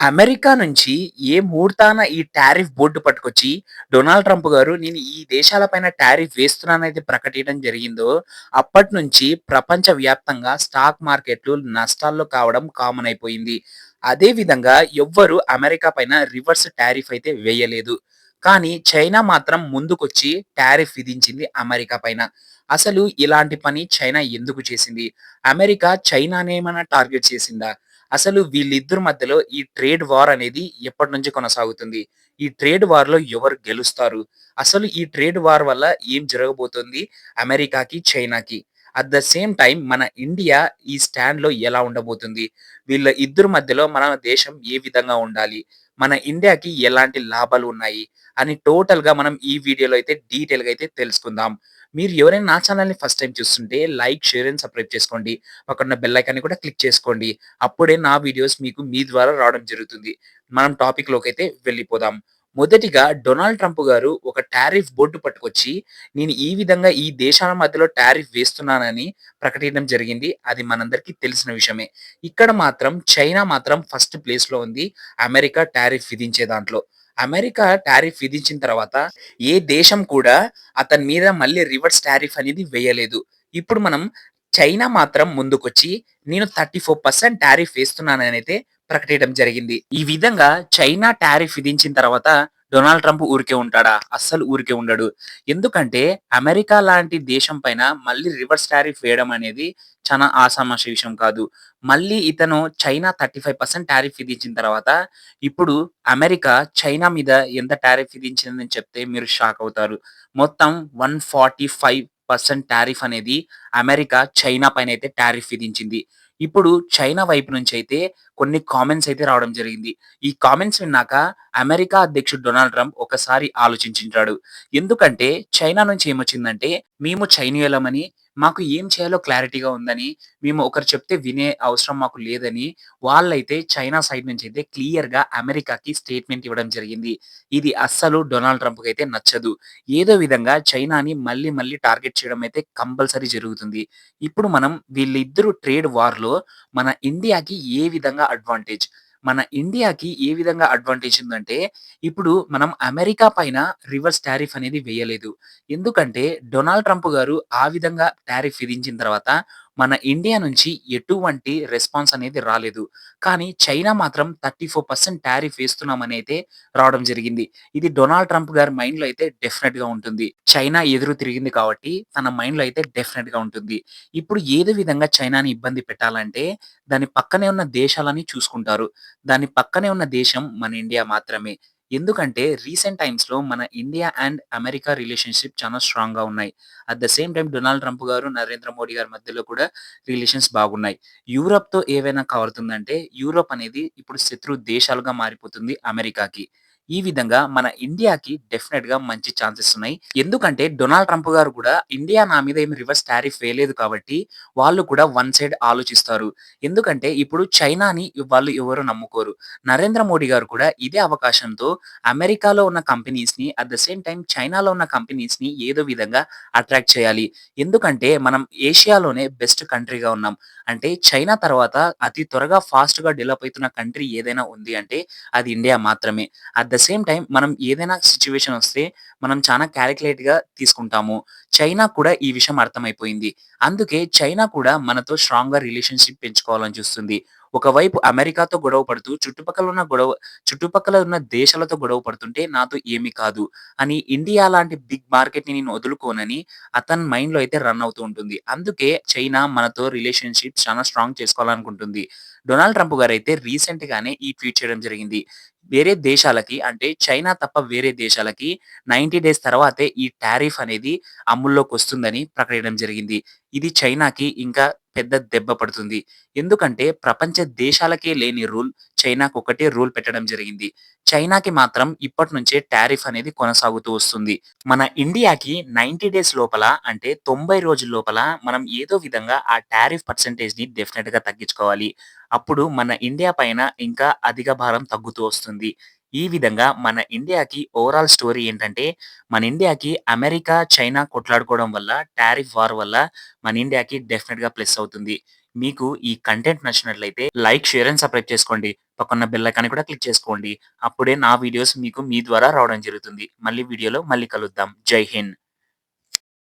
America నుంచి ఏ ముహూర్తాన ఈ టారిఫ్ బోర్డు పట్టుకొచ్చి డొనాల్డ్ ట్రంప్ గారు నేను ఈ దేశాల పైన టారిఫ్ వేస్తున్నానైతే ప్రకటించడం జరిగిందో అప్పటి నుంచి ప్రపంచ వ్యాప్తంగా స్టాక్ మార్కెట్లు నష్టాల్లో కావడం కామన్ అయిపోయింది. అదే విధంగా ఎవ్వరు అమెరికా పైన రివర్స్ టారిఫ్ అయితే వేయలేదు. కానీ చైనా మాత్రం ముందుకొచ్చి టారిఫ్ విధించింది అమెరికా పైన. అసలు ఇలాంటి పని చైనా ఎందుకు చేసింది? అమెరికా చైనానేమైనా టార్గెట్ చేసిందా? అసలు వీళ్ళిద్దరి మధ్యలో ఈ ట్రేడ్ వార్ అనేది ఎప్పటినుంచి కొనసాగుతుంది? ఈ ట్రేడ్ వార్‌లో ఎవరు గెలుస్తారు? అసలు ఈ ట్రేడ్ వార్ వల్ల ఏం జరగబోతుంది అమెరికాకి, చైనాకి? అట్ ద సేమ్ టైం మన ఇండియా ఈ స్టాండ్‌లో ఎలా ఉండబోతుంది? వీళ్ళ ఇద్దరి మధ్యలో మన దేశం ఏ విధంగా ఉండాలి? మన ఇండియాకి ఎలాంటి లాభాలు ఉన్నాయి? అని టోటల్‌గా మనం ఈ వీడియోలో అయితే డీటెయిల్‌గా అయితే తెలుసుకుందాం. మీరు ఎవరైనా నా ఛానల్ని ఫస్ట్ టైం చూస్తుంటే లైక్, షేర్ అండ్ సబ్స్క్రైబ్ చేసుకోండి. పక్కన బెల్ ఐకాన్‌ని కూడా క్లిక్ చేసుకోండి. అప్పుడే నా వీడియోస్ మీకు మీ ద్వారా రావడం జరుగుతుంది. మనం టాపిక్‌లోకైతే వెళ్ళిపోదాం. మొదటిగా డొనాల్డ్ ట్రంప్ గారు ఒక టారిఫ్ బోర్డు పట్టుకొచ్చి, నేను ఈ విధంగా ఈ దేశాల మధ్యలో టారిఫ్ వేస్తున్నానని ప్రకటించడం జరిగింది. అది మనందరికీ తెలిసిన విషయమే. ఇక్కడ మాత్రం చైనా మాత్రం ఫస్ట్ ప్లేస్‌లో ఉంది. అమెరికా టారిఫ్ విధించే దాంట్లో. అమెరికా టారిఫ్ విధించిన తర్వాత ఏ దేశం కూడా అతని మీద మళ్ళీ రివర్స్ టారిఫ్ అనేది వేయలేదు. ఇప్పుడు మనం చైనా మాత్రం ముందుకొచ్చి నేను 34% టారిఫ్ వేస్తున్నానని అయితే ప్రకటించడం జరిగింది. ఈ విధంగా చైనా టారిఫ్ విధించిన తర్వాత డొనాల్డ్ ట్రంప్ ఊరికే ఉంటాడా? అస్సలు ఊరికే ఉండడు. ఎందుకంటే అమెరికా లాంటి దేశం పైన మళ్ళీ రివర్స్ టారిఫ్ వేయడం అనేది చాలా ఆషామాషీ విషయం కాదు. మళ్ళీ ఇతను చైనా 35% టారిఫ్ విధించిన తర్వాత ఇప్పుడు అమెరికా చైనా మీద ఎంత టారిఫ్ విధించిందని చెప్తే మీరు షాక్ అవుతారు. మొత్తం 145% టారిఫ్ అనేది అమెరికా చైనా పైన అయితే టారిఫ్ విధించింది. ఇప్పుడు చైనా వైపు నుంచి అయితే కొన్ని కామెంట్స్ అయితే రావడం జరిగింది. ఈ కామెంట్స్ విన్నాక అమెరికా అధ్యక్షుడు డొనాల్డ్ ట్రంప్ ఒకసారి ఆలోచించాడు ఎందుకంటే చైనా నుంచి ఏమొచ్చిందంటే, మేము చైనీయులమని, మాకు ఏం చేయాలో క్లారిటీగా ఉందని, మేము ఒకరు చెప్తే వినే అవసరం మాకు లేదని, వాళ్ళైతే చైనా సైడ్ నుంచైతే క్లియర్‌గా అమెరికాకి స్టేట్మెంట్ ఇవ్వడం జరిగింది. ఇది అస్సలు డొనాల్డ్ ట్రంప్‌కైతే నచ్చదు. ఏదో విధంగా చైనాని మళ్ళీ మళ్ళీ టార్గెట్ చేయడం అయితే కంపల్సరీ జరుగుతుంది. ఇప్పుడు మనం వీళ్ళిద్దరూ ట్రేడ్ వార్‌లో మన ఇండియాకి ఏ విధంగా అడ్వాంటేజ్? మన ఇండియాకి ఏ విధంగా అడ్వాంటేజ్ ఉందంటే, ఇప్పుడు మనం అమెరికా పైన రివర్స్ టారిఫ్ అనేది వేయలేదు. ఎందుకంటే డొనాల్డ్ ట్రంప్ గారు ఆ విధంగా టారిఫ్ విధించిన తర్వాత మన ఇండియా నుంచి ఎటువంటి రెస్పాన్స్ అనేది రాలేదు. కానీ చైనా మాత్రం 34% టారిఫ్ వేస్తున్నామని అయితే రావడం జరిగింది. ఇది డొనాల్డ్ ట్రంప్ గారి మైండ్‌లో అయితే డెఫినెట్గా ఉంటుంది. చైనా ఎదురు తిరిగింది కాబట్టి తన మైండ్‌లో అయితే డెఫినెట్గా ఉంటుంది. ఇప్పుడు ఏదో విధంగా చైనాని ఇబ్బంది పెట్టాలంటే దాని పక్కనే ఉన్న దేశాలని చూసుకుంటారు. దాని పక్కనే ఉన్న దేశం మన ఇండియా మాత్రమే. ఎందుకంటే రీసెంట్ టైమ్స్‌లో మన ఇండియా అండ్ అమెరికా రిలేషన్‌షిప్ చాలా స్ట్రాంగ్‌గా ఉన్నాయి. At the same time Donald Trump గారు, నరేంద్ర మోడీ గారి మధ్యలో కూడా రిలేషన్స్ బాగున్నాయి. యూరప్‌తో ఏవైనా కవరుతుందంటే యూరోప్ అనేది ఇప్పుడు శత్రు దేశాలుగా మారిపోతుంది అమెరికాకి. ఈ విధంగా మన ఇండియాకి డెఫినెట్‌గా మంచి ఛాన్సెస్ ఉన్నాయి. ఎందుకంటే డొనాల్డ్ ట్రంప్ గారు కూడా ఇండియా నా మీద ఏమి రివర్స్ టారిఫ్ వేయలేదు కాబట్టి వాళ్ళు కూడా వన్ సైడ్ ఆలోచిస్తారు. ఎందుకంటే ఇప్పుడు చైనాని వాళ్ళు ఎవరు నమ్ముకోరు. నరేంద్ర మోడీ గారు కూడా ఇదే అవకాశంతో అమెరికాలో ఉన్న కంపెనీస్ని అట్ ద సేమ్ టైం చైనాలో ఉన్న కంపెనీస్ని ఏదో విధంగా అట్రాక్ట్ చేయాలి. ఎందుకంటే మనం ఏషియాలోనే బెస్ట్ కంట్రీగా ఉన్నాం. అంటే చైనా తర్వాత అతి త్వరగా ఫాస్ట్గా డెవలప్ అవుతున్న కంట్రీ ఏదైనా ఉంది అంటే అది ఇండియా మాత్రమే. అట్ ద సేమ్ టైం మనం ఏదైనా సిచ్యువేషన్ వస్తే మనం చానా కాలిక్యులేట్‌గా తీసుకుంటాము. చైనా కూడా ఈ విషయం అర్థమైపోయింది. అందుకే చైనా కూడా మనతో స్ట్రాంగ్గా రిలేషన్‌షిప్ పెంచుకోవాలని చూస్తుంది. ఒకవైపు అమెరికాతో గొడవ పడుతూ చుట్టుపక్కల ఉన్న గొడవ చుట్టుపక్కల ఉన్న దేశాలతో గొడవ పడుతుంటే నాతో ఏమి కాదు అని ఇండియా లాంటి బిగ్ మార్కెట్‌ని నేను వదులుకోనని అతని మైండ్‌లో అయితే రన్ అవుతూ ఉంటుంది. అందుకే చైనా మనతో రిలేషన్‌షిప్ చాలా స్ట్రాంగ్ చేసుకోవాలనుకుంటుంది. డొనాల్డ్ ట్రంప్ గారు అయితే రీసెంట్‌గానే ఈ ట్వీట్ చేయడం జరిగింది. వేరే దేశాలకి అంటే చైనా తప్ప వేరే దేశాలకి 90 డేస్ తర్వాతే ఈ టారిఫ్ అనేది అమల్లోకొస్తుందని ప్రకటించడం జరిగింది. ఇది చైనాకి ఇంకా పెద్ద దెబ్బ పడుతుంది. ఎందుకంటే ప్రపంచ దేశాలకే లేని రూల్ చైనాకు ఒకటే రూల్ పెట్టడం జరిగింది. చైనాకి మాత్రం ఇప్పటి నుంచే టారిఫ్ అనేది కొనసాగుతూ వస్తుంది. మన ఇండియాకి 90 డేస్ లోపల అంటే 90 రోజుల లోపల మనం ఏదో విధంగా ఆ టారిఫ్ పర్సెంటేజ్‌ని డెఫినిట్‌గా తగ్గించుకోవాలి. అప్పుడు మన ఇండియా పైన ఇంకా అధిక భారం తగ్గుతూ వస్తుంది. ఈ విధంగా మన ఇండియాకి ఓవరాల్ స్టోరీ ఏంటంటే మన ఇండియాకి అమెరికా, చైనా కొట్లాడుకోవడం వల్ల టారిఫ్ వార్ వల్ల మన ఇండియాకి డెఫినిట్‌గా ప్లస్ అవుతుంది. మీకు ఈ కంటెంట్ నచ్చినట్లయితే లైక్, షేర్ అండ్ సబ్స్క్రైబ్ చేసుకోండి. పక్కన బెల్ ఐకాన్ కూడా క్లిక్ చేసుకోండి. అప్పుడే నా వీడియోస్ మీకు మీ ద్వారా రావడం జరుగుతుంది. మళ్ళీ వీడియోలో మళ్ళీ కలుద్దాం. జై హింద్.